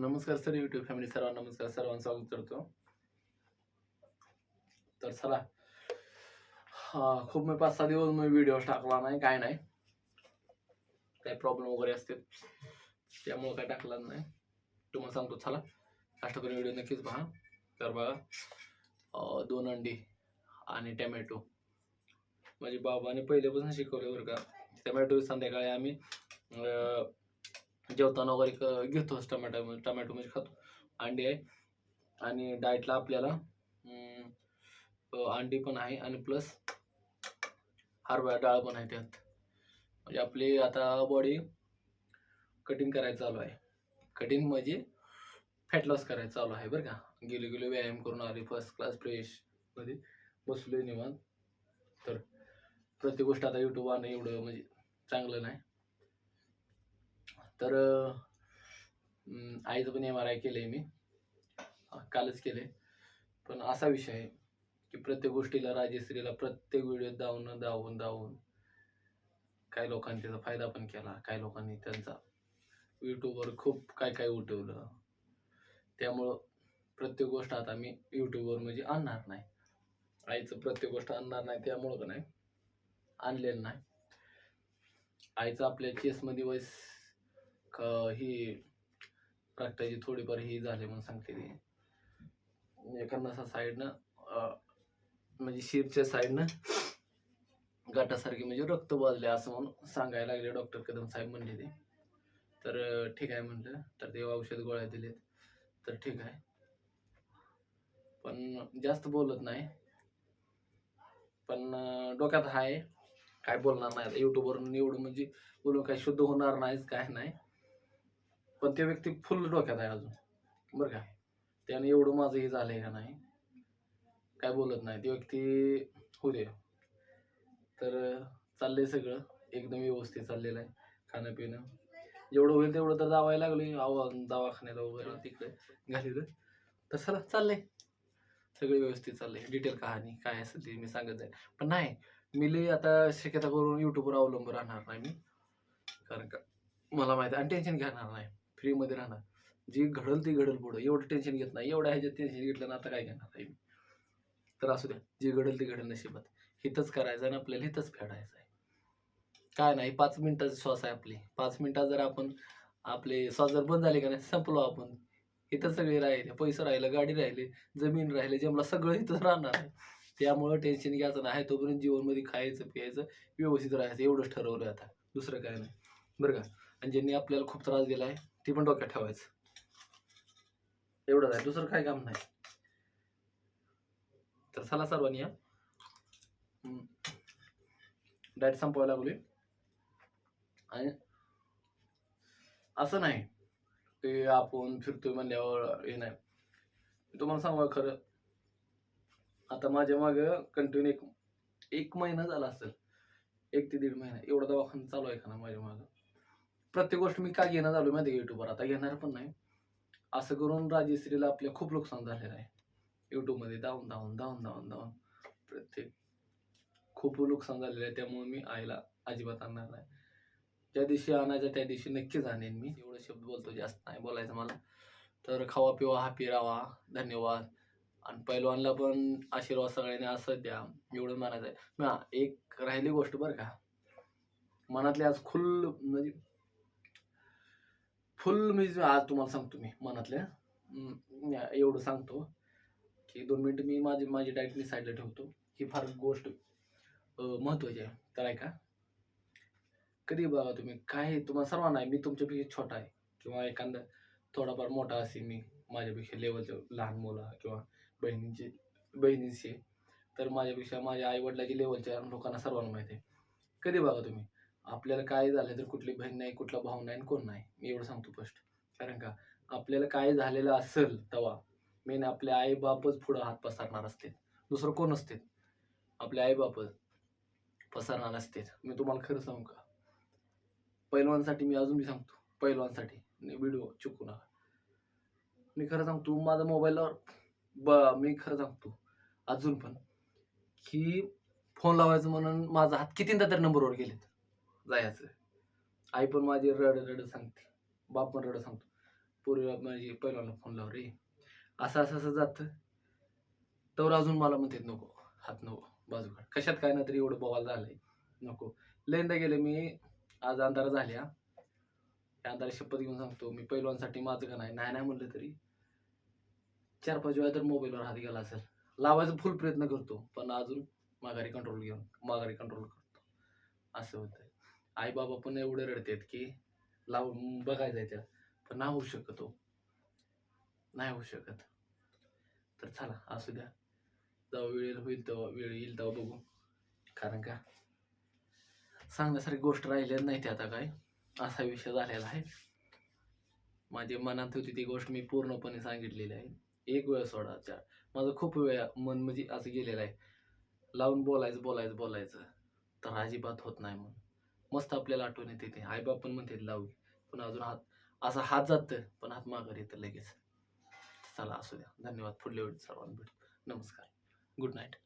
नमस्कार sir YouTube family सर्वांना नमस्कार. सर्वांचं स्वागत करतो. तर चला. हा खूप मी पाच सहा दिवस मी व्हिडिओ टाकला नाही काय नाही. काय प्रॉब्लेम वगैरे असते त्यामुळं काय टाकला नाही. तुम्हाला सांगतो चला. लास्ट करून व्हिडिओ नक्कीच पहा. तर बघा दोन अंडी आणि टॅमॅटो माझे बाबाने पहिल्यापासून शिकवले बरं का. टॅमॅटो संध्याकाळी आम्ही जेवताना वगैरे क- घेतोच टमॅटो टमॅटो म्हणजे खातो. अंडी आहे. आणि डाएटला आपल्याला अंडी पण आहे आणि प्लस हरभरा डाळ पण आहे त्यात. म्हणजे आपली आता बॉडी कटिंग करायचं चालू आहे. कटिंग म्हणजे फॅट लॉस करायचं चालू आहे बरं का. गेले गेले व्यायाम करून आले फर्स्ट क्लास फ्रेशमध्ये बसलो निवांत. तर प्रत्येक गोष्ट आता युट्यूब आणणं एवढं म्हणजे चांगलं नाही. तर आईचं पण एम आर आय केलं आहे मी कालच केले पण असा विषय आहे की प्रत्येक गोष्टीला राजेश्रीला प्रत्येक व्हिडिओ धावून धावून धावून काही लोकांनी त्याचा फायदा पण केला काही लोकांनी त्यांचा यूट्यूबवर खूप काय काय उठवलं. त्यामुळं प्रत्येक गोष्ट आता मी यूट्यूबवर म्हणजे आणणार नाही. आईचं प्रत्येक गोष्ट आणणार नाही त्यामुळं का नाही? आणलेलं नाही. आईचं आपल्या चेसमध्ये वयस क- ही रक्ताची थोडीफार ही झाली म्हणून सांगते ती एखादा साईडनं म्हणजे शिरच्या साईडनं गाठासारखी म्हणजे रक्त वाजले असं म्हणून सांगायला लागले डॉक्टर कदम साहेब म्हणले ते. तर ठीक आहे म्हणलं तर ते औषध गोळ्या दिलेत. तर ठीक आहे. पण जास्त बोलत नाही. पण डोक्यात आहे काय बोलणार नाही आता. युट्यूबवरून एवढं म्हणजे बोलून काय शुद्ध होणार नाहीच काय नाही. पण ते व्यक्ती फुल डोक्यात आहे अजून. बरं का? त्याने एवढं माझं हे झालंय का नाही? काय बोलत नाही. ते व्यक्ती होऊ दे. तर चाललंय सगळं. एकदम व्यवस्थित चाललेलं आहे खाणं पिणं जेवढं होईल तेवढं तर जावायला लागलोय. आव दवाखान्याला वगैरे तिकडे घालीलं तर चला चाललंय. सगळं व्यवस्थित चाललंय. डिटेल कहाणी काय असेल ते मी सांगत जाईल. पण नाही मी लई आता शक्यता करून युट्यूबवर अवलंबून राहणार नाही मी. कारण का? मला माहिती आहे आणि टेन्शन घेणार नाही. फ्रीमध्ये राहणार. जी घडल ती घडल पुढं. एवढं टेन्शन घेत नाही. एवढ्या ह्याच्यात टेन्शन घेतलं ना आता काय करणार आहे? तर असू द्या. जी घडल ती घडल नशिबात. हिथंच करायचं आणि आपल्याला हिथंच फेडायचं आहे. काय नाही पाच मिनिटाची श्वास आहे आपली. पाच मिनिटात जर आपण आपले श्वास जर बंद झाले का नाही संपलो आपण. इथं सगळे राहिले पैसे राहिलं गाडी राहिले जमीन राहिले जमला सगळं इथंच राहणार आहे. त्यामुळं टेन्शन घ्यायचं नाही. तोपर्यंत जीवनमध्ये खायचं प्यायचं व्यवस्थित राहायचं. एवढंच ठरवलं आता. दुसरं काय नाही. बरं का? आणि ज्यांनी आपल्याला खूप त्रास दिला आहे ती पण डोक्यात ठेवायचं. एवढंच आहे. दुसरं काय काम नाही. तर चला सर्वांनी या डाएट संपवायला लागली आणि असं नाही ते आपण फिरतोय म्हणल्यावर हे नाही. तुम्हाला सांगा खरं? आता माझ्या माग कंटिन्यू एक एक महिना झाला असेल. एक ते दीड महिना. एवढा दवाखाना चालू आहे का ना माझ्या मागं? प्रत्येक गोष्ट मी का घेणं झालो माहिती युट्यूबवर आता घेणार पण नाही. असं करून राजेश्रीला आपल्या खूप नुकसान झालेलं आहे. युट्यूबमध्ये धावून धावून धावून धावून धावून प्रत्येक खूप नुकसान झालेलं आहे. त्यामुळे मी आईला अजिबात आणणार नाही. ज्या दिवशी आणायचं त्या दिवशी नक्कीच आणेन मी. एवढं शब्द बोलतो जास्त नाही बोलायचं मला. तर खावा पिवा हा पिरावा धन्यवाद. आणि पैलवानला पण आशीर्वाद सगळ्यांनी असं द्या. एवढं म्हणायचं आहे. एक राहिली गोष्ट बरं का. मनातले आज खुल म्हणजे फुल मी आज तुम्हाला सांगतो मी मनातल्या. एवढं सांगतो की दोन मिनटं मी माझी माझी डाएट मी साईडला ठेवतो. ही फार गोष्ट महत्त्वाची आहे. तर ऐका कधी बघा तुम्ही काय तुम्हाला सर्वांना आहे मी तुमच्यापेक्षा छोटा आहे किंवा एखादा थोडाफार मोठा असेल मी माझ्यापेक्षा लेवलचं लहान मुलं किंवा बहिणींची बहिणींची तर माझ्यापेक्षा माझ्या आईवडिलाची लेवलच्या लोकांना सर्वांना माहिती आहे. कधी बघा तुम्ही आपल्याला काय झालं तर कुठली बहीण नाही कुठला भाऊ नाही आणि कोण नाही? मी एवढं सांगतो फर्स्ट कारण का? आपल्याला काय झालेलं असेल तेव्हा मेन आपले आई बापच पुढं हात पसरणार असते दुसरं कोण असते आपले आई बापच पसरणार असते मी तुम्हाला खरं सांगू का? पैलवानसाठी मी अजून मी सांगतो. पैलवानसाठी. व्हिडिओ चुकू नका. मी खरं सांगतो माझा मोबाईलवर ब मी खरं सांगतो अजून पण की फोन लावायचं म्हणून माझा हात कितींदा तर नंबरवर गेलेत. जायचं आई पण माझी रड रड सांगते. बाप पण रड सांगतो. पूर्वी माझी म्हणजे पहिल्यांदा फोन लाव रे. असं असं असं जातं. तर अजून मला म्हणतात नको हात नको बाजू कशात काय ना तरी एवढं बवाल झालंय. नको. लयंदा गेले मी आज अंधारा झाल्या त्या अंधारा शपथ घेऊन सांगतो मी पैलवानसाठी माझं का नाही नाही नाही म्हणलं तरी. चार पाच वेळा तर मोबाईलवर हात गेला असेल. लावायचा फुल प्रयत्न करतो पण अजून माघारी कंट्रोल घेऊन माघारी कंट्रोल करतो. असं होतं आई बाबा पण एवढे रडतात की लाव बघायचं आहे त्या पण नाही होऊ शकत हो. नाही होऊ शकत. तर चला असू द्या. जेव्हा वेळ होईल तेव्हा वेळ येईल तेव्हा बघू. कारण का? सांगण्यासारखी गोष्ट राहिली नाही ते आता काय? असा विषय झालेला आहे. माझ्या मनात होती ती गोष्ट मी पूर्णपणे सांगितलेली आहे. एक वेळ सोडा चार माझं खूप वेळा मन म्हणजे असं गेलेलं आहे. लावून बोलायचं बोलायचं बोलायचं. तर अजिबात होत नाही म्हणून. मस्त आपल्याला आठवण येते ते. आईबाप पण म्हणते लावू पण अजून हात असा हात जातं पण हात माघार येतं लगेच. चला असू द्या. धन्यवाद. पुढल्या वेळी सर्वांना भेटू. नमस्कार. Good night